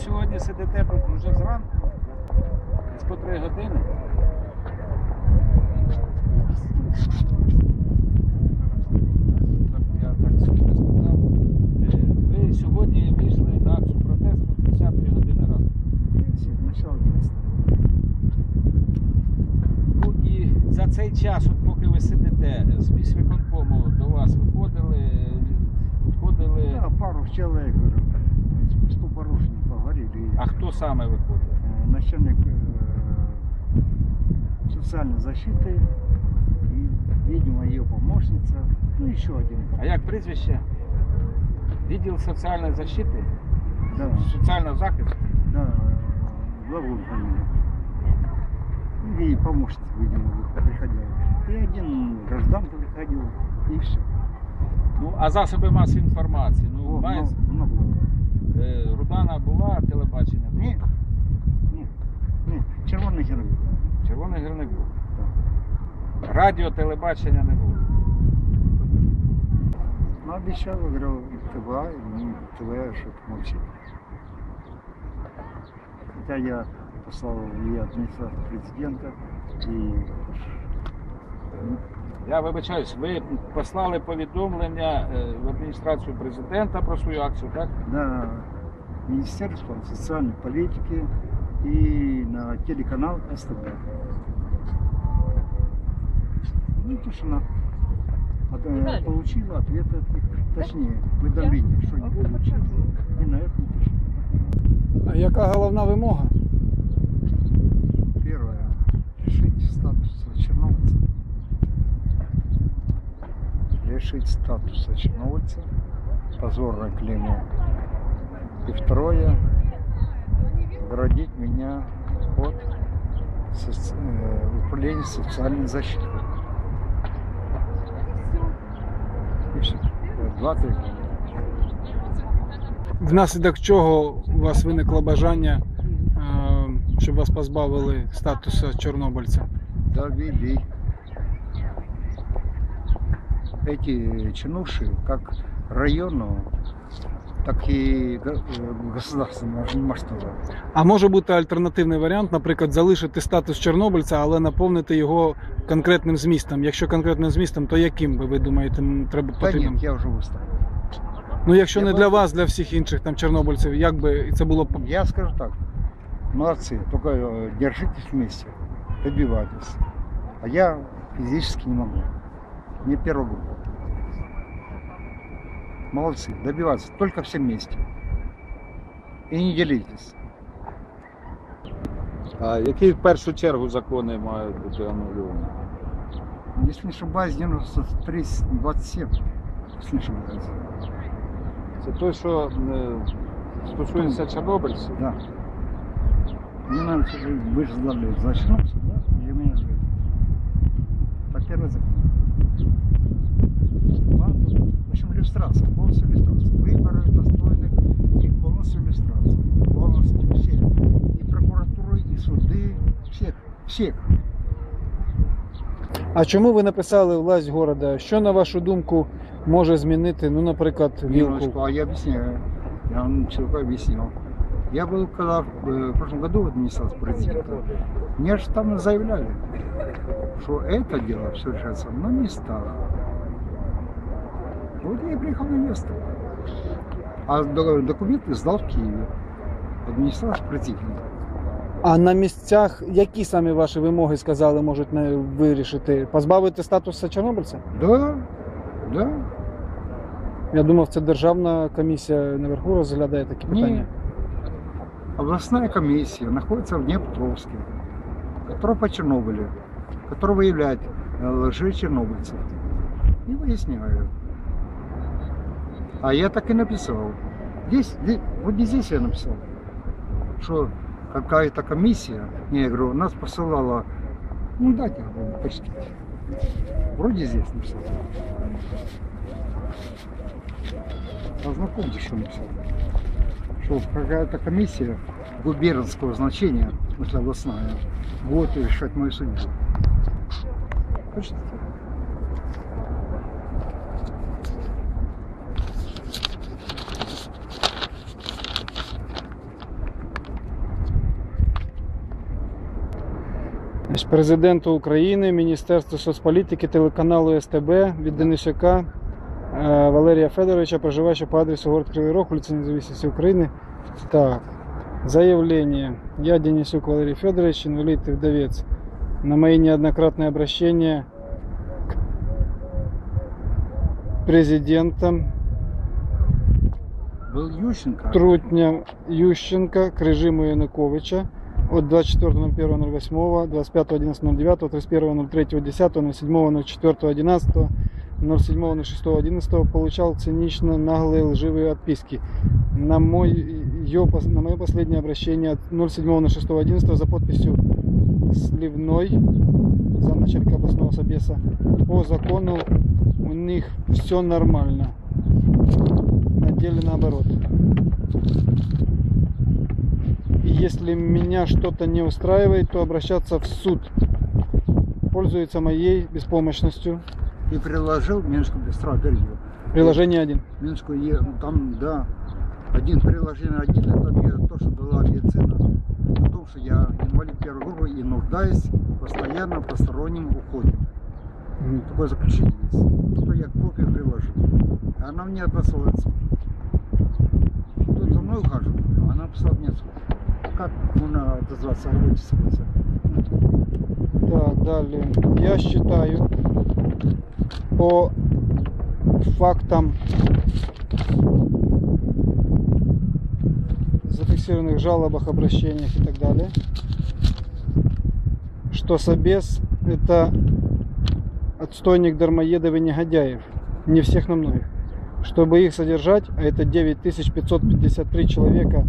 сьогодні сидите тут вже зранку, з по три години. Е, Ви сьогодні вийшли на акцію протесту 10 години ранку. Ну за цей час, от поки ви сидите, з міськвиконкому до вас виходили, підходили. Да, пару человек, говорю, что порушено, поговорили. А хто саме виходив? Э, Начальник э, социальной защиты и, видимо, ее помощница, ну еще один. А як прізвище? Відділ соціальної защити? Да, Соціального захисту? да, э, главу фамилию. И помощница, видимо, вы- приходила. И один гражданка приходил, и все. Ну, а засоби масової інформації? Ну, має... много, много. Е, Рудана була, телебачення? Ні. Ні. Ні. Червоний гірник. Червоний гірник був. Радіо телебачення не було. Ну, обіцяли, грав і ТВА, і ТВ, щоб мовчити. Хоча я послав її адміністрацію президента, і е, Я вибачаюсь, ви послали повідомлення е, в адміністрацію президента про свою акцію, так? на Министерство социальной политики и на телеканал СТБ. Ну, тишина. От- э, Виталий. Получила ответ от них, точнее, уведомление, что не получила. И на этом тишина. А яка головна вимога? Первое. Решить статус чернобыльца. Решить статуса чернобыльца. Позорное клеймо. И второе. Оградить меня от соци- э, управления социальной защиты. И все. Два требования. Внаслідок чого у вас виникло бажання, е, щоб вас позбавили статусу чорнобильця? довели эти чинуши как районного, так и го- э, государственного масштаба. А може бути альтернативний варіант, наприклад, залишити статус чорнобильця, але наповнити його конкретним змістом. Якщо конкретним змістом, то яким би ви думаєте, м, треба Да потрібно? нет, я уже устал. Ну якщо Я не б- для вас, для всіх інших там чорнобильців, як би це було б Я скажу так, молодцы, только э, держитесь вместе, добивайтесь. А я физически не могу. Мне первая группа. Молодцы, добиваться, только все вместе. И не делитесь. А які в першу чергу закони мають бути анулювані? Если не ошибаюсь, 93, 27, если не ошибаюсь. Це той, що е, стосується чорнобильців. Да. Мне надо, чтобы вы же задали, зачнутся, да? Или меня ждет? Так первый закон. иллюстрация, полностью иллюстрация. Выборы достойных и полностью иллюстрация. Полностью всех. И прокуратуры, и суды, всех, всех. А чому ви написали власть города? Що на вашу думку може змінити, ну, наприклад, Минуточку, вілку? а я объясняю. Я вам человеку объяснил. Я был когда в, э, в прошлом году в администрации президента. Мне же там заявляли, что это дело все решается на местах. Вот я и приехал на место. А до- документы сдал в Киеве. в Администрацию президента. А на місцях які самі ваші вимоги сказали, можуть не вирішити? Позбавити статусу чорнобильця? Да, да. Я думав, це державна комісія наверху розглядає такі питання. Нет. Областная комиссия находится в Днепропетровске, которая по Чернобылю, которая выявляет э, лжечернобыльцев. И выясняют. А я так и написал. Здесь, здесь- вот не здесь я написал, что какая-то комиссия, не, я говорю, нас посылала, ну дайте почитать. Вроде здесь написал. Ознакомьтесь, что написал. Что какая-то комиссия губернского значения, в смысле областная, будет решать мою судьбу. Почитайте. Президенту України, Міністерству соцполітики, телеканалу СТБ від Денисюка е, Валерія Федоровича, проживаючи по адресу город Кривий Рог, вулиця Независимости України. Так, заявление. Я Денисюк Валерий Федорович, инвалид и вдовец. На мои неоднократные обращения к президентам Был Ющенко. Трутня Ющенка к режиму Януковича от 24.01.08, 25.11.09, 31.03.10, 07.04.11, 07.06.11 получал цинично наглые лживые отписки. На, мой, ее, на мое последнее обращение от 07.06.11 за подписью Сливной, замначальника областного собеса, по закону у них все нормально. На деле наоборот. Если меня что-то не устраивает, то обращаться в суд. Пользуется моей беспомощностью. И приложил Минскую быстро горью. Приложение 1. Минскую е, ну, там, да, один приложение один, это мне то, что дала медицина. О том, что я инвалид первой группы и нуждаюсь постоянно в постороннем уходе. Такое заключение есть. Только я копию приложил. Она мне посылается. Тут за мной ухаживает, а она писала мне отсюда. Как можно отозваться о работе согласия? Так, далее. Я считаю по фактам зафиксированных жалобах, обращениях и так далее, что Собес это отстойник дармоедов и негодяев. Не всех, но многих. Чтобы их содержать, а это 9553 человека,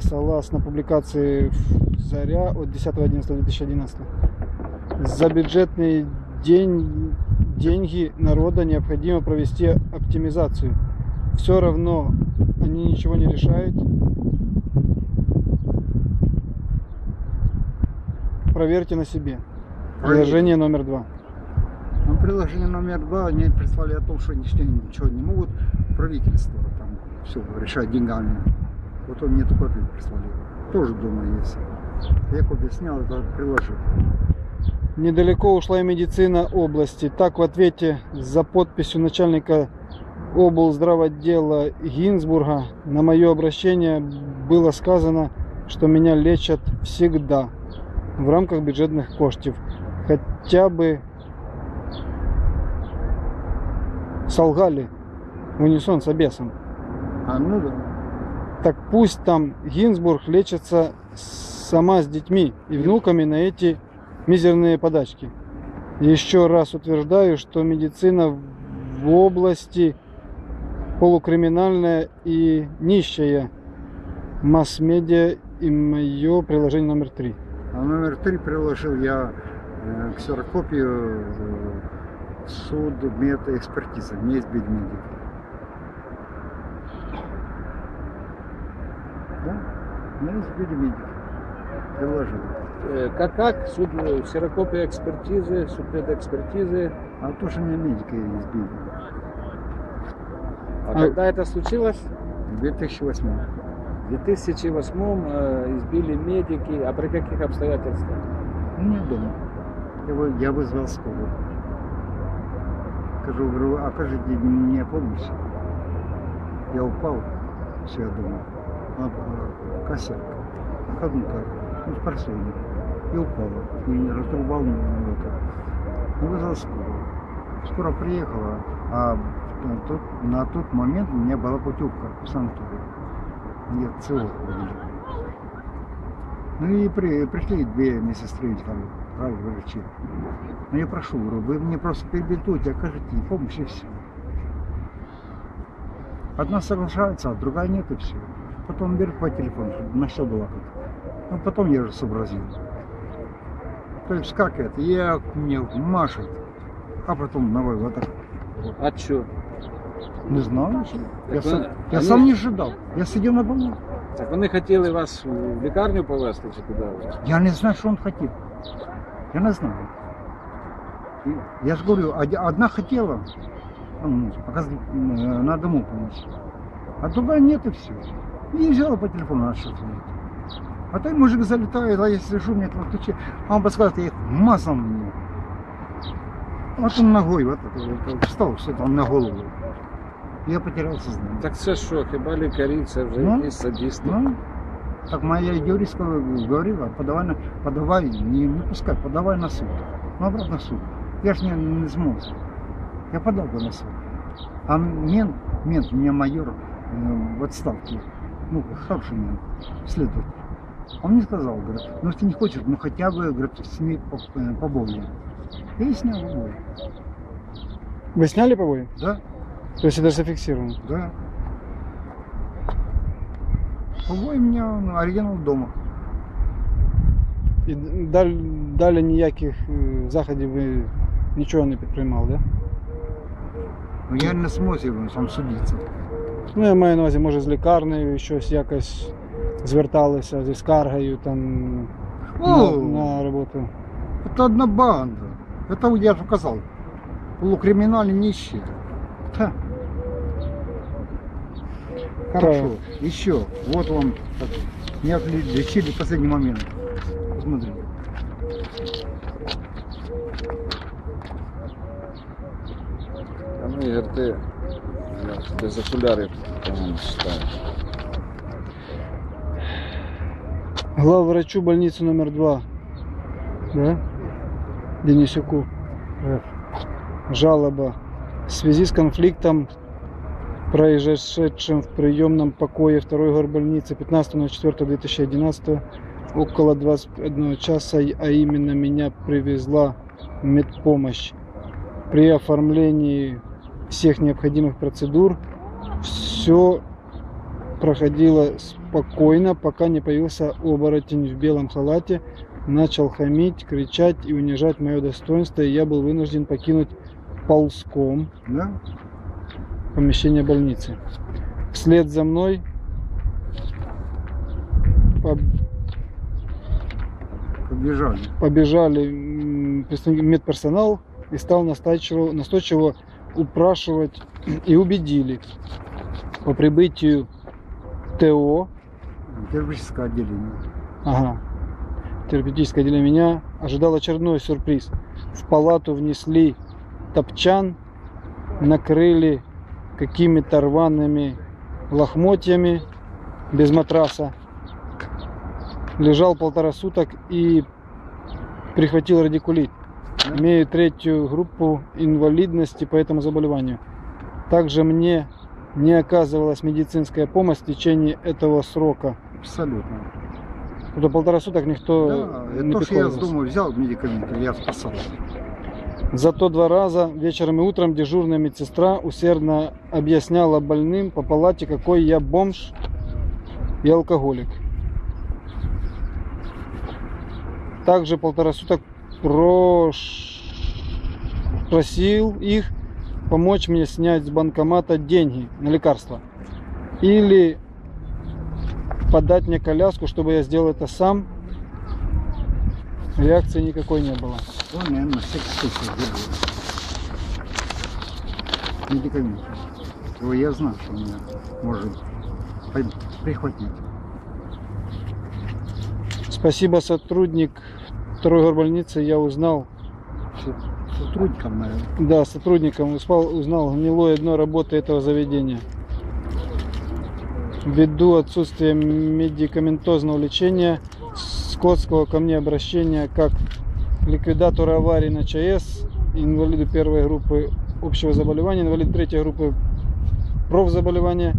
согласно публикации Заря от 10.11.2011, за бюджетные день, деньги народа необходимо провести оптимизацию. Все равно они ничего не решают. Проверьте на себе. Приложение номер два. Ну, приложение номер два, они прислали о том, что они ничего не могут. Правительство там все решать деньгами. Вот он мне такой ответ прислали. Тоже дома есть. Я копию снял, это приложил. Недалеко ушла и медицина области. Так в ответе за подписью начальника облздравотдела Гинзбурга на мое обращение было сказано, что меня лечат всегда в рамках бюджетных коштів. Хотя бы солгали в унисон с обесом. А ну да. Так пусть там Гинзбург лечится сама с детьми и внуками на эти мизерные подачки. Еще раз утверждаю, что медицина в области полукриминальная и нищая. Масс-медиа и мое приложение номер три. А номер три приложил я э, ксерокопию э, суд медэкспертизы. Не есть медик. Да? Не есть медик. Приложил. Как, как? Суд, э, ксерокопия экспертизы, судмедэкспертизы. А то, что меня медика избили. А, А- когда это случилось? В 2008. В 2008 э, избили медики. А при каких обстоятельствах? У меня дома. Я, вы- я вызвал скорую. Скажу, говорю, окажите мне помощь. Я упал, все, я думаю, на э, косяк, ходунка, ну, в парсоне. И упал, и разрубал ну, это. Ну, вызвал скорую. Скоро приехала, а на тот, на тот момент у меня была путевка в санаторий. Мне ЦО ввели. Ну и при, пришли две медсестры, там, правильно, врачи. Ну я прошу, говорю, вы мне просто перебинтуйте, окажите помощь и все. Одна соглашается, а другая нет и все. Потом берет по телефону, чтобы на что было как. Ну потом я же сообразил. То есть как это? Я мне машет, а потом давай вот так. А чё? Не знаю. что. Я, сам, я они- сам не ожидал. Я сидел на полу. Так вони хотіли вас в лікарню повезти чи куди? Я не знаю, что он хотел. Я не знаю. Я же говорю, од- одна хотела, ну, оказывается, э, на дому помочь. А другая нет и все. И взяла по телефону, на что звонить. А той мужик залетает, а я сижу, мне там ключи, а он подсказывает, я их мазал мне. Вот он ногой вот это, вот, встал, все там на голову. Я потерял сознание. Так це що, хіба лікарі, це вже Ну, якісь садісти? Ну, так моя юристка говорила, подавай, на, подавай, не, не пускай, подавай на суд. Ну, обратно в суд. Я ж не, не смог. Я подал бы на суд. А мент, мент, у меня майор э, в отставке, ну, хороший мент, следователь. Он мне сказал, говорит, ну, если не хочешь, ну, хотя бы, говорит, сними по- э, побои. Я и снял побои. Вы сняли побои? Да, То есть это зафиксировано? да. Побои у меня ну, оригинал дома. І далі, далі ніяких е, заходів ви нічого не підприймали, да? Но я не зможу сам судиться. Ну, я маю на увазі, може, з лікарнею щось якось зверталися зі скаргою там на, О, на роботу. это одна банда. Это я же сказал. Полукриминальные нищие. Ха. Хорошо. Еще. Вот вам. так, Меня отли- лечили в последний момент. Посмотри. А ну, Ігор, ти я без окулярів погано читаю. Главврачу больницы номер два. Да? Денисюку. Ф. Жалоба. В связи с конфликтом, произошедшим в приемном покое второй горбольницы 15.04.2011 около 21 часа, а именно меня привезла медпомощь. При оформлении всех необходимых процедур все проходило спокойно, пока не появился оборотень в белом халате, начал хамить, кричать и унижать мое достоинство, и я был вынужден покинуть ползком Да? помещение больницы. Вслед за мной поб- Побежали. побежали медперсонал и стал настойчиво, настойчиво упрашивать и убедили по прибытию ТО Терапевтическое отделение. Ага. Терапевтическое отделение меня ожидал очередной сюрприз. В палату внесли топчан, накрыли какими-то рваными лохмотьями без матраса. Лежал полтора суток и прихватил радикулит. Имею третью группу инвалидности по этому заболеванию. Также мне не оказывалась медицинская помощь в течение этого срока. Абсолютно. До полтора суток никто Да, не то, что я с дома взял медикаменты, я спасался. Зато два раза вечером и утром дежурная медсестра усердно объясняла больным по палате, какой я бомж и алкоголик. Также полтора суток просил их помочь мне снять с банкомата деньги на лекарства. Или подать мне коляску, чтобы я сделал это сам. Реакции никакой не было. Он, наверное, на всякий случай делаю. Медикаменты. Его я знаю, что у меня может при- прихватить. Спасибо, сотрудник второй горбольницы, я узнал, Сотрудникам, наверное. да, сотрудникам успал, узнал гнилое дно работы этого заведения. Ввиду отсутствия медикаментозного лечения, скотского ко мне обращения как ликвидатору аварии на ЧАЭС, инвалиду первой группы общего заболевания, инвалид третьей группы профзаболевания,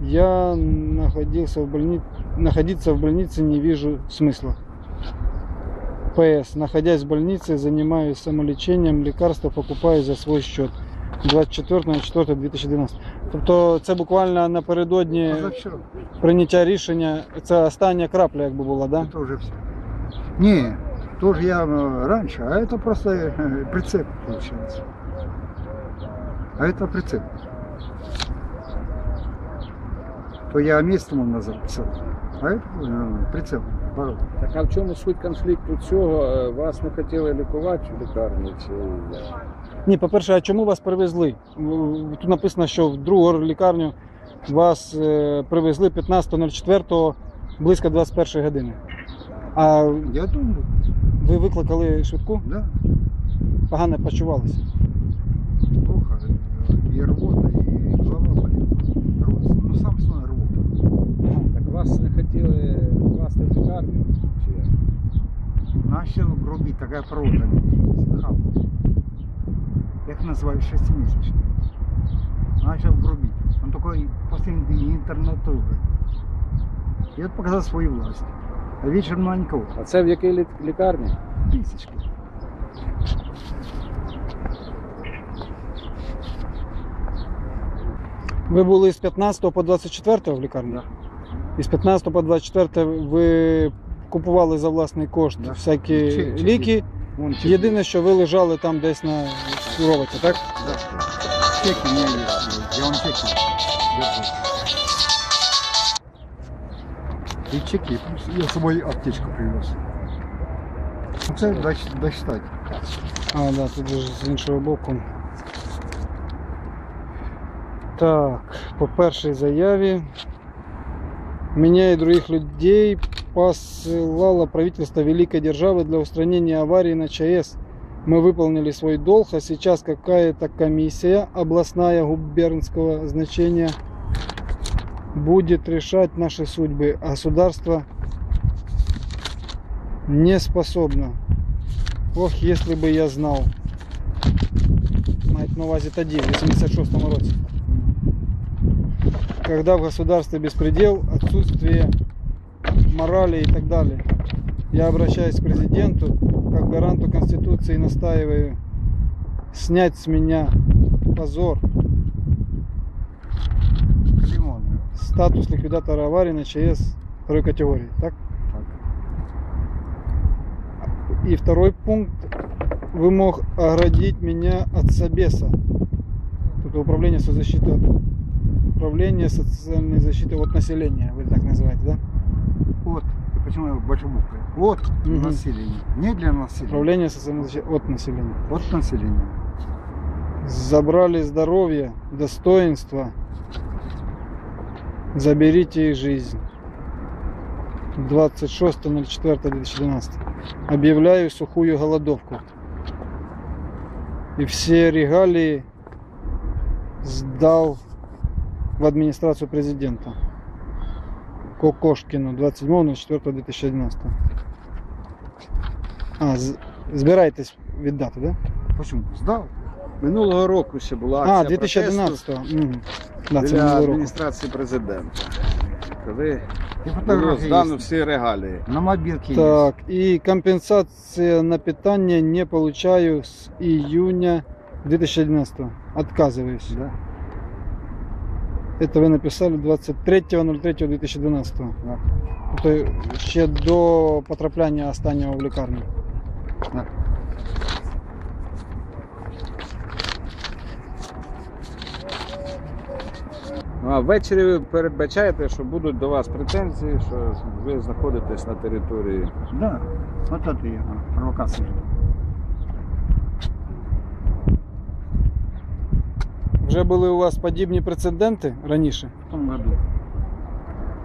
я находился в больнице, находиться в больнице не вижу смысла. ПС. Находясь в больнице, занимаюсь самолечением, лекарства покупаю за свой счет. 24.04.2012. Тобто це буквально напередодні А за что? прийняття рішення, це остання крапля, якби була, да? Это уже все. Не, тоже я э, раньше, а это просто э, прицеп получается. А это прицеп. То я назад писал. А это э, прицеп. Так а в чому суть конфлікту цього? Е, Вас не хотіли лікувати в лікарні чи? Ні, по-перше, а чому вас привезли? Тут написано, що в другу лікарню вас е, привезли 15.04 близько 21 години. А Я думаю, ви викликали швидку? да, Погано почувалися. плохо. И рвота, и голова болит. Рвота. Ну, сам знаю, рвота. Ага. Так вас не хотіли класти в лікарню? Чи як? Начал грубить, такая порода. Хам. Я их называю шестимесячный. Начал грубить. Он такой после интернатуры. И вот показал свою власть. А вечером на никого. А це в якій лі- лікарні? Тысячки. Ви були з 15 по 24 в лікарні? Да. І з 15 по 24 ви купували за власний кошт Да. всякі Чек- чеки. ліки. Вон чеки. Єдине, що ви лежали там десь на роботі, так? Да. Чеки у меня есть. Я вам чеки держу. И чеки. Я с собой аптечку привез. Ну, Це доч- дочитать. А, да, тут же з іншого боку. Так, по першій заяві. Меня других людей посылало правительство великой державы для устранения аварии на ЧАЭС. Мы выполнили свой долг, а сейчас какая-то комиссия областная губернского значения будет решать наши судьбы. А Государство не способно. Ох, если бы я знал. Мають на увазі тоді, в 86-му році. Когда в государстве беспредел, отсутствие морали и так далее. Я обращаюсь к президенту, как гаранту Конституции настаиваю снять с меня позор, статус ликвидатора аварии на ЧС второй категории. Так? Так. И второй пункт. Вы мог оградить меня от собеса. Это управление соцзащиты. Управление социальной защиты от населения. Вы так называете, да? Почему большой буквой? От Мгм. населения. Не для населения. Управление социальной защиты от населения. От населения. Забрали здоровье, достоинство. Заберите их жизнь. 26.04.2012. Объявляю сухую голодовку. И все регалии сдал в администрацию президента. Кокошкину 27.04.2011. А, з- збираєтесь віддати, да? Почему? Сдал. Минулого року ще була акція А, 2011-го. Мгм. Да, це біля минулого року. адміністрації президента. Коли було здано есть. всі регалії. На мобилке Так, и компенсация на питание не получаю с июня 2011. Отказываюсь. есть. Да. Это вы написали 23.03.2012. Да. Тобто ще до потрапляння останнього в лікарню. Да. Ну, а ввечері ви передбачаєте, що будуть до вас претензії, що ви знаходитесь на території. Да. Вот это я. Провокация. Вже були у вас подібні прецеденти раніше, В том году.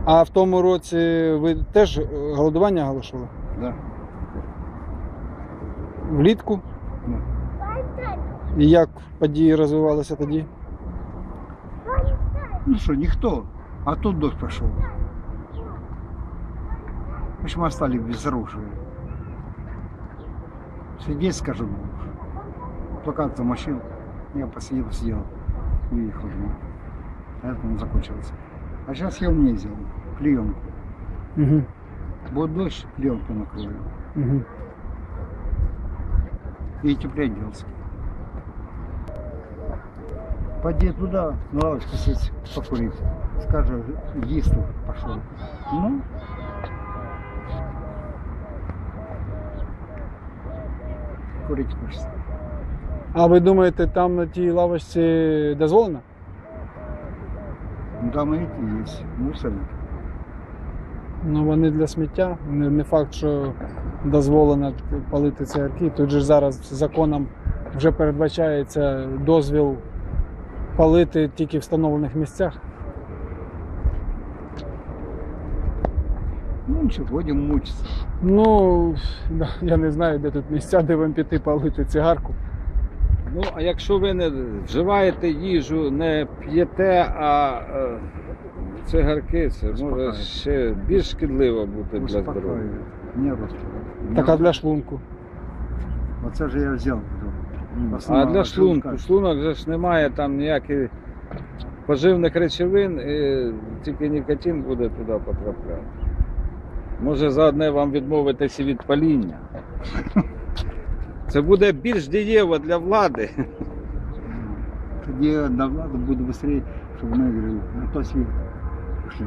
а в тому році ви теж е, голодування оголошували? Да. Влітку? Да. І як події розвивалися тоді? Ну что, никто. А тут дождь пошел. В общем, остались без оружия. Сидеть, скажу, плакат замочил. Я посидел, и уехал он закончился. А сейчас я сделал. Клеенку. Угу. Будет дождь, клеенку накрою. Угу. И теплее делался. Пойди туда, на лавочку сесть, покурить. Скажи, есть тут пошел. Ну, курить хочется. А ви думаєте, там на тій лавочці дозволено? Ну, там эти есть, мусорник. Ну вони для сміття. Не, не факт, що дозволено палити цигарки. Тут же ж зараз законом вже передбачається дозвіл палити тільки в встановлених місцях. Ну нічого, будемо мучитися. Ну, да, я не знаю, де тут місця, де вам піти палити цигарку. Ну, а якщо ви не вживаєте їжу, не п'єте, а е, цигарки, це може Успокаює. ще більш шкідливо бути для здоров'я. Успокоює. Нервы Так а для шлунку. Оце ж я взяв. А для шлунку, шлунка. шлунок же ж немає там ніяких поживних речовин, і тільки нікотин буде туди потрапляти. Може заодне вам відмовитися від паління. Це буде більш дієво для влади. Тоді до влади буде швидше, щоб ми говорили, на то світ пішли.